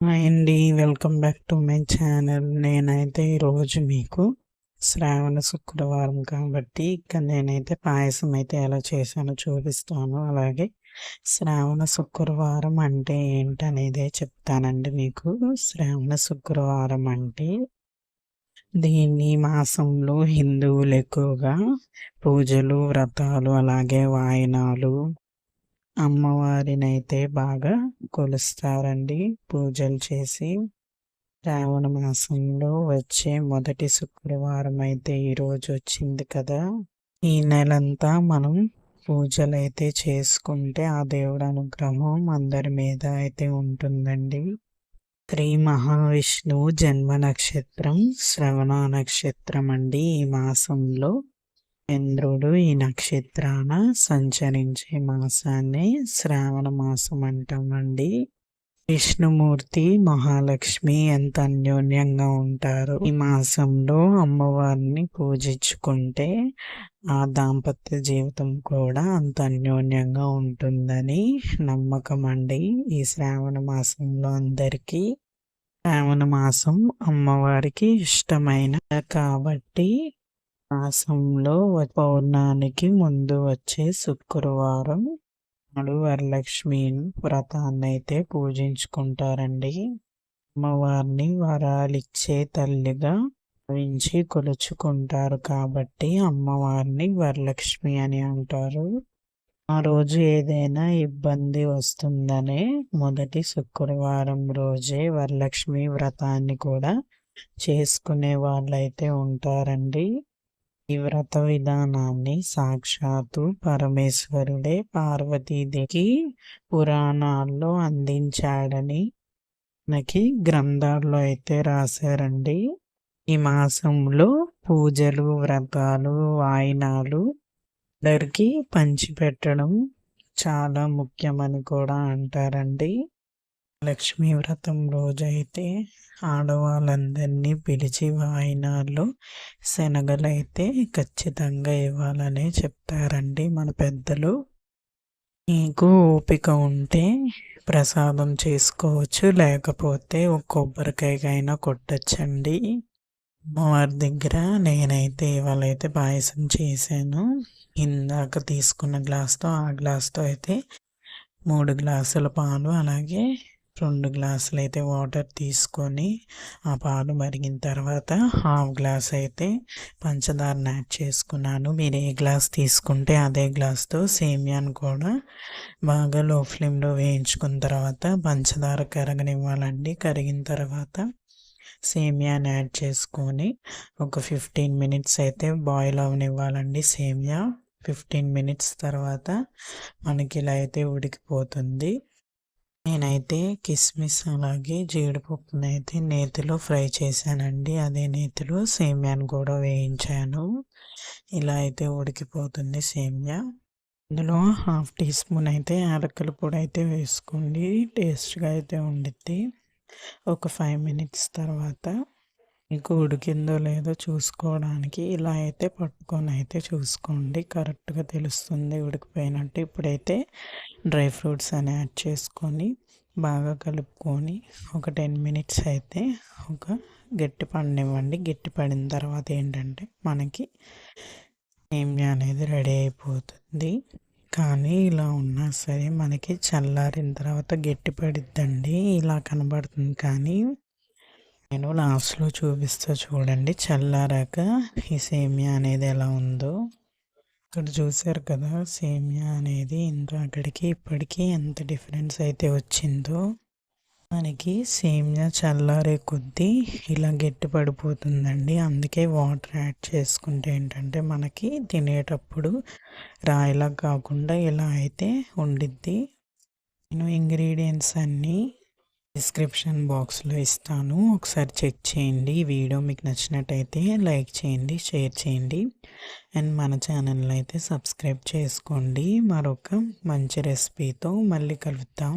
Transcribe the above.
Hi అండి. Welcome back to my channel. నేనైతే ఈరోజు మీకు శ్రావణ శుక్రవారం కాబట్టి ఇక్కడ నేనైతే పాయసం అయితే ఎలా చేశానో చూపిస్తాను. అలాగే శ్రావణ శుక్రవారం అంటే ఏంటనేదే చెప్తానండి మీకు. శ్రావణ శుక్రవారం అంటే దీన్ని మాసంలో హిందువులు ఎక్కువగా పూజలు వ్రతాలు అలాగే వాయనాలు అమ్మవారినైతే బాగా కొలుస్తారండి. పూజలు చేసి శ్రావణ మాసంలో వచ్చే మొదటి శుక్రవారం అయితే ఈరోజు వచ్చింది కదా. ఈ నెలంతా మనం పూజలు అయితే చేసుకుంటే ఆ దేవుడు అనుగ్రహం అందరి మీద అయితే ఉంటుందండి. శ్రీ మహావిష్ణువు జన్మ నక్షత్రం శ్రవణ నక్షత్రం అండి ఈ మాసంలో. చంద్రుడు ఈ నక్షత్రాన సంచరించే మాసాన్ని శ్రావణ మాసం అంటామండి విష్ణుమూర్తి మహాలక్ష్మి ఎంత అన్యోన్యంగా ఉంటారు. ఈ మాసంలో అమ్మవారిని పూజించుకుంటే ఆ దాంపత్య జీవితం కూడా అంత అన్యోన్యంగా ఉంటుందని నమ్మకం అండి. ఈ శ్రావణ మాసంలో అందరికీ శ్రావణ మాసం అమ్మవారికి ఇష్టమైన కాబట్టి మాసంలో పౌర్ణానికి ముందు వచ్చే శుక్రవారం నాడు వరలక్ష్మి వ్రతాన్ని అయితే పూజించుకుంటారండి. అమ్మవారిని వరాలిచ్చే తల్లిగా భావించి కొలుచుకుంటారు కాబట్టి అమ్మవారిని వరలక్ష్మి అని అంటారు. ఆ రోజు ఏదైనా ఇబ్బంది వస్తుందనే మొదటి శుక్రవారం రోజే వరలక్ష్మి వ్రతాన్ని కూడా చేసుకునే వాళ్ళైతే ఉంటారండి. ఈ వ్రత విధానాన్ని సాక్షాత్తు పరమేశ్వరుడే పార్వతీదేవికి పురాణాల్లో అందించాడని మనకి గ్రంథాల్లో అయితే రాశారండి. ఈ మాసంలో పూజలు వ్రతాలు వాయినాలు అందరికీ పంచిపెట్టడం చాలా ముఖ్యమని కూడా అంటారండి. లక్ష్మీ వ్రతం రోజైతే ఆడవాళ్ళందరినీ పిలిచి వాయినాల్లో శనగలైతే ఖచ్చితంగా ఇవ్వాలని చెప్తారండి మన పెద్దలు. మీకు ఓపిక ఉంటే ప్రసాదం చేసుకోవచ్చు లేకపోతే ఒక కొబ్బరికాయకైనా కొట్టచ్చండి. అమ్మవారి దగ్గర నేనైతే ఇవాళ అయితే పాయసం చేశాను. ఇందాక తీసుకున్న గ్లాస్తో ఆ గ్లాస్తో అయితే మూడు గ్లాసుల పాలు అలాగే రెండు గ్లాసులు అయితే వాటర్ తీసుకొని ఆ పాలు మరిగిన తర్వాత హాఫ్ గ్లాస్ అయితే పంచదారని యాడ్ చేసుకున్నాను. మీరు ఏ గ్లాస్ తీసుకుంటే అదే గ్లాస్తో సేమియాను కూడా బాగా లో ఫ్లేమ్లో వేయించుకున్న తర్వాత పంచదార కరగనివ్వాలండి. కరిగిన తర్వాత సేమియాని యాడ్ చేసుకొని ఒక ఫిఫ్టీన్ మినిట్స్ అయితే బాయిల్ అవనివ్వాలండి సేమియా. ఫిఫ్టీన్ మినిట్స్ తర్వాత మనకి ఇలా అయితే ఉడికిపోతుంది. నేనైతే కిస్మిస్ అలాగే జీడిపప్పుని అయితే నేతిలో ఫ్రై చేశానండి. అదే నేతిలో సేమ్యాను కూడా వేయించాను. ఇలా అయితే ఉడికిపోతుంది సేమ్యా. ఇందులో హాఫ్ టీ స్పూన్ అయితే యాలక్కల పొడి అయితే వేసుకోండి. టేస్ట్గా అయితే ఉండిద్ది. ఒక ఫైవ్ మినిట్స్ తర్వాత మీకు ఉడికిందో లేదో చూసుకోవడానికి ఇలా అయితే పట్టుకొని అయితే చూసుకోండి. కరెక్ట్గా తెలుస్తుంది ఉడికిపోయినట్టు. ఇప్పుడైతే డ్రై ఫ్రూట్స్ అని యాడ్ చేసుకొని బాగా కలుపుకొని ఒక టెన్ మినిట్స్ అయితే ఒక గట్టి పండివ్వండి. గట్టి పడిన తర్వాత ఏంటంటే మనకి సేమియా అనేది రెడీ అయిపోతుంది. కానీ ఇలా ఉన్నా సరే మనకి చల్లారిన తర్వాత గట్టి పడిద్దండి. ఇలా కనబడుతుంది కానీ నేను లాస్ట్లో చూపిస్తా చూడండి. చల్లారాక ఈ సేమియా అనేది ఎలా ఉందో. ఇక్కడ చూసారు కదా సేమియా అనేది ఇంత అక్కడికి ఇప్పటికీ ఎంత డిఫరెన్స్ అయితే వచ్చిందో. మనకి సేమియా చల్లారే కొద్దీ ఇలా గట్టి పడిపోతుందండి. అందుకే వాటర్ యాడ్ చేసుకుంటే ఏంటంటే మనకి తినేటప్పుడు రాయిలా కాకుండా ఇలా అయితే ఉండిద్ది. నేను ఇంగ్రీడియంట్స్ అన్నీ డిస్క్రిప్షన్ బాక్స్లో ఇస్తాను. ఒకసారి చెక్ చేయండి. వీడియో మీకు నచ్చినట్టయితే లైక్ చేయండి షేర్ చేయండి. అండ్ మన ఛానల్ అయితే సబ్స్క్రైబ్ చేసుకోండి. మరొక మంచి రెసిపీతో మళ్ళీ కలుద్దాం.